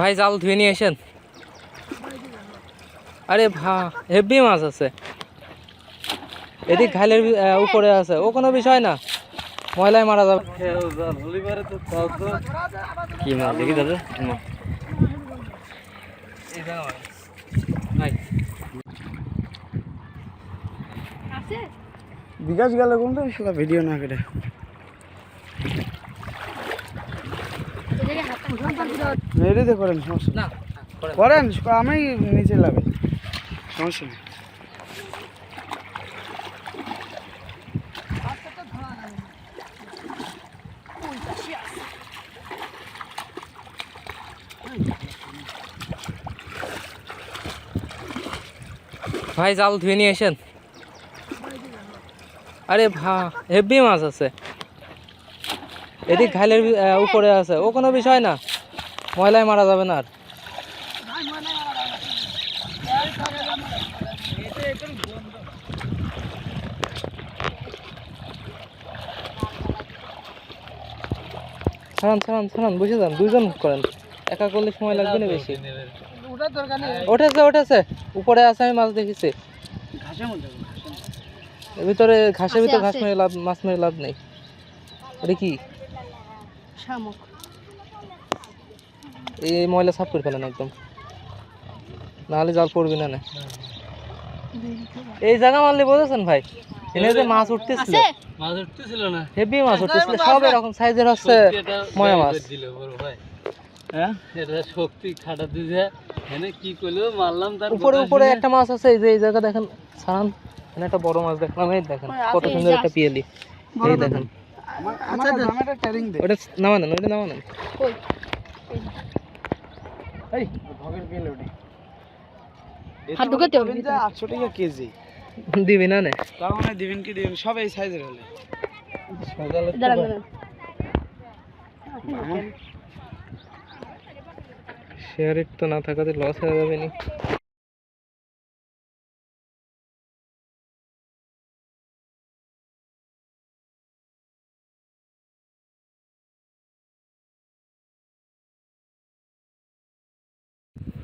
ভাই জাল ধুয়ে নিয়ে এসেন আরে ভা হেভি মাছ আছে। এদিক ঘাইলের উপরে আছে। ও কোনো বিষয় না। ময়লায় মারা যাবে। কি মাছ? দেখি দাদা। বিকাশ গেল কোনটা? ভিডিও না কেটে রেডিতে করেন সমস্যা না করেন। আমি নিচে লাগে সমস্যা নেই। ভাই জাল ধুয়ে নিয়ে এসেন আরে ভা হেভি মাছ আছে। এদিক ঘাইলের উপরে আছে। ও কোনো বিষয় না। ময়লায় মারা যাবে না আর। ছাড়ান ছাড়ান ছাড়ান বসে যান দুইজন করেন। একা করলে সময় লাগবে না বেশি। ওটার দরকার নেই। ওঠেছে ওঠেছে। উপরে আছে আমি মাছ দেখেছি। ভিতরে ঘাসের ভিতরে ঘাস। মেরে লাভ মাছ মেরে লাভ নেই। এটা কি? শামুক। এই ময়লা সাফ করে ফেলেন একদম। নাহলে জাল পড়বি না না। এই জায়গা মারলে বুঝেছেন ভাই? এখানে যে মাছ উঠতেছিল। মাছ উঠতেছিল না। হেভি মাছ উঠতেছিল। সব এরকম সাইজের হচ্ছে ময়া মাছ। দিল বড় ভাই। হ্যাঁ? এটা শক্তি খাটা দিছে এখানে কি করল? মারলাম তার উপরে উপরে একটা মাছ আছে এই যে এই জায়গা দেখেন। সারান এখানে একটা বড় মাছ দেখলাম এই দেখেন। কত সুন্দর একটা পিয়েলি। এই দেখেন। ওটা নামানেন ওটা নামানেন কই? এই ভগের পিলে ওটি। হাত ঢুকাতে হবে আটশো টাকা কেজি। দিবি না নে। তার মানে দিবেন কি দিবেন? সব এই সাইজের হলে। সকালে দাঁড়ান দাঁড়ান। শেয়ারের তো না থাকাতে লস হয়ে যাবে নি।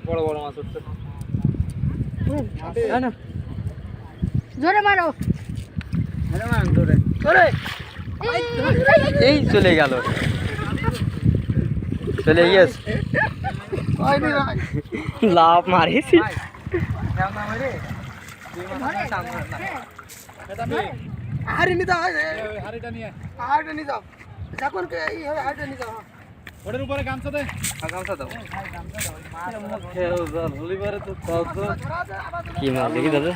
বড় বড় মাছ উঠছে না, না জোরে মারো হ্যাঁ ম্যাম ধরে এই চলে গেল চলে গেছে লাভ মারিছি হাড়ি নিতে হয় হাড়িটা নিয়ে হাড়িটা নিয়ে যাও যখন এই হবে হাড়িটা নিয়ে যাও ওটার উপরে গামছা দে। গামছা দাও। কি মাছ? দেখি দাদা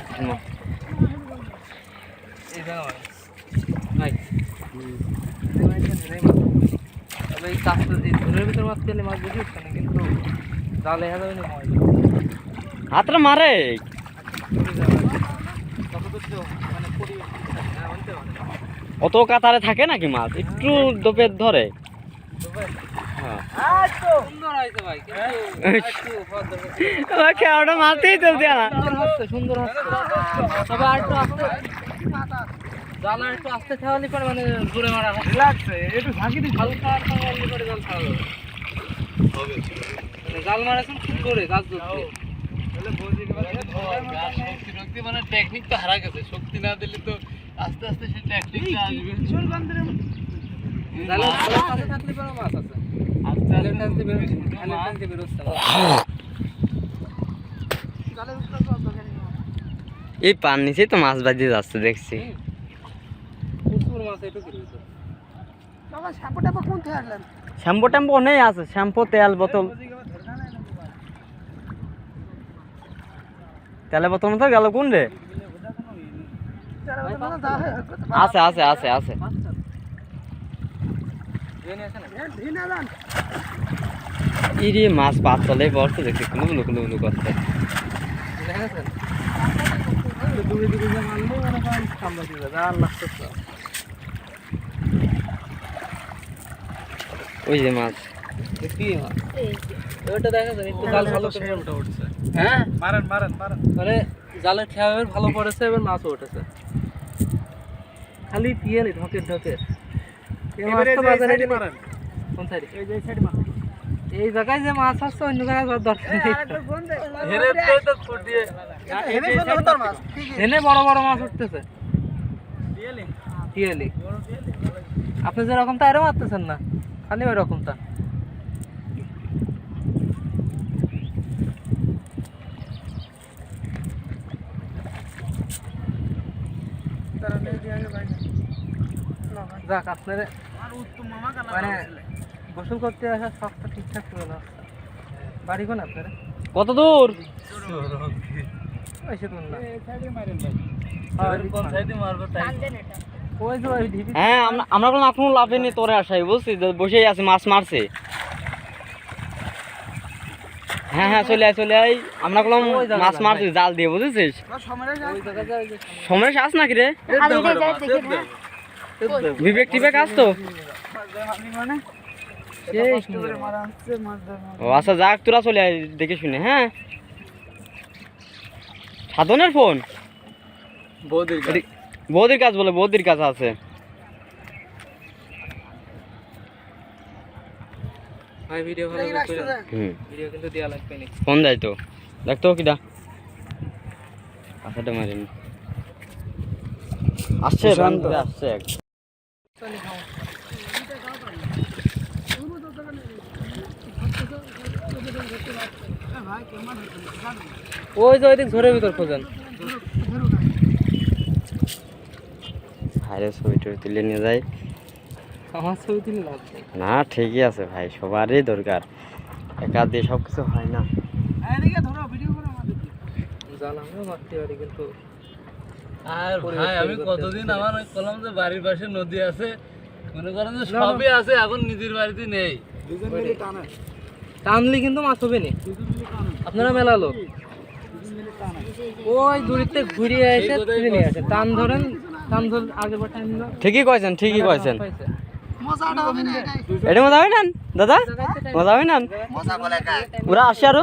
এই। তবে ঝোলের ভিতরে মাছ পেলে মাছ বেশি উঠছে না কিন্তু জালে হয়ে না হাতটা মারে। অত কাতারে থাকে নাকি মাছ? একটু দোপের ধরে। হ্যাঁ সুন্দর হয়েছে ভাই কিন্তু একটু হওয়ার দরকার। খেয়াটা মারতেই সুন্দর তবে আর একটু আস্তে জাল একটু আস্তে ছাড়ালে পরে মানে জোরে মারা রিল্যাক্স একটু ঝাঁকি হালকা আর ছাড়ালে পরে জাল মানে জাল মারাছেন খুব জোরে গাছ ধরতে। মানে টেকনিক তো হারা গেছে। শক্তি না দিলে তো আস্তে আস্তে সে টেকনিকটা আসবে। এই পান নিচেই তো মাছ বাজিয়ে যাচ্ছে দেখছি শ্যাম্পু ট্যাম্পু অনেক আছে শ্যাম্পু তেল বোতল তেলের বোতল গেল কোন রে আছে আছে আছে আছে ইরি মাছ পাত তলে বসতে দেখছি কুলু কুলু কুলু কুলু করতে। ওই যে মাছ। ওটা একটু জাল ভালো করে উঠছে। হ্যাঁ? মারেন মারেন মারেন। মানে জালের খেয়া ভালো পড়েছে এবার মাছও উঠেছে। খালি পিয়ালি ঢকের ঢকের। এই জায়গায় যে মাছ আসছে অন্য জায়গায় দরকার আছে এনে বড় বড় মাছ উঠতেছে। টিয়ালি। আপনি যেরকম তা এরকম মারতেছেন না খালি ওই রকমটা তারা নেই দিয়ে আগে বাইরে না ভাই যাক আপনার আর উত্তম মামা কালা মানে গোসল করতে আসা সবটা ঠিকঠাক ছিল না। বাড়ি কোন আপনার? কত দূর? হ্যাঁ আমরা আমরা কোনো এখনও লাভে নেই তোরে আসাই বুঝছিস? তো বসেই আছে মাছ মারছে। হ্যাঁ হ্যাঁ চলে আয় চলে আয়। আমরা মাছ মারছি জাল দিয়ে বুঝেছিস? সমরে ওই জায়গায় যায় যে সময় আস নাকি রে? বিবেক টিবেক আস তো। মানে আচ্ছা যাক তোরা চলে আয় দেখে শুনে হ্যাঁ? সাধনের ফোন? বৌদির কাজ। বলে বৌদির কাজ আছে। ফোন দেয় তো। দেখতো কিটা মারিনি। আসছে এক ওই যে ওইদিক ঝোরের ভিতর খোঁজেন। ভাইরে ছবি টবি তুলে নিয়ে যায় আমার ছবি তুলে না ঠিকই আছে ভাই সবারই দরকার। একা দিয়ে সব কিছু হয় না। এদিকে ধরো ভিডিও করো আমাদের আমিও মারতে পারি কিন্তু আর ভাই আমি কতদিন আমার ওই কলম যে বাড়ির পাশে নদী আছে মনে করেন যে সবই আছে এখন নিজের বাড়িতে নেই। দুজন মিলে টানা। টানলে কিন্তু মাছ হবে না? আপনারা মেলা লোক। ওই দূরিতে ঘুরিয়ে এসে তুলে নিয়ে আসে। টান ধরেন টান ধর আগের বার টাইম ঠিকই কয়েছেন ঠিকই কয়েছেন এটা মজা হবে না? দাদা? মজা হবে না? ওরা আসছে আরও?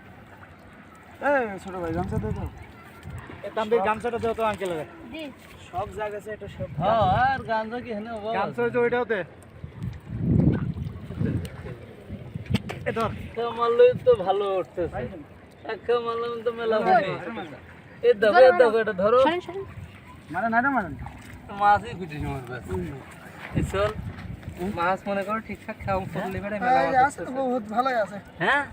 ছোট ভাই গামছা দে তো। তাম্বির গামছাটা দাও তো আঙ্কেল দি সব জায়গা আছে এটা সব হ্যাঁ আর গাঞ্জা কি হেনে গামছা হচ্ছে ওইটাও দে এ ধর। মারলেই তো ভালো উঠতেছে। মারলাম তো মেলা এ এ এটা ধরো। সরেন মানে না রে মানে মাছই খুঁটি সময় ব্যাস। চল মাছ মনে করো ঠিকঠাক খাওয়া মেলা আছে বহুত ভালোই আছে। হ্যাঁ?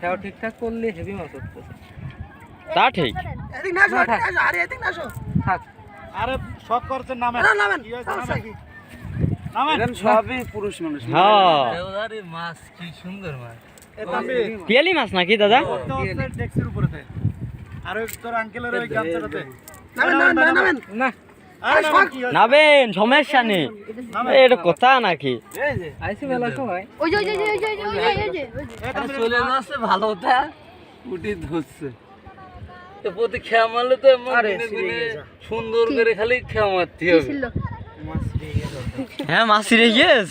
খাওয়া ঠিকঠাক করলে হেভি মাছ উঠতেছে। তা ঠিক। এদিক না আসো না আরে এদিক না আসো। থাক। আরে সব করছেন নামেন। না নামেন। নামেন সবই পুরুষ মানুষ হ্যাঁ। দেওদারি মাছ কি সুন্দর মাছ। পিয়ালি মাছ নাকি দাদা? ডেক্সির উপরেতে আর ওই তোর আঙ্কেলের ওই গামছাটাতে। নামেন নামেন নামেন না আরে নামেন। কি নাবেন সমস্যা নেই। এটা কথা নাকি? চলে যাচ্ছে ভালো তা ধরছে। তো প্রতি খেয়া মারলে তো। সুন্দর করে খালি খেয়া মারতে হবে। হ্যাঁ মাছ গিয়েছ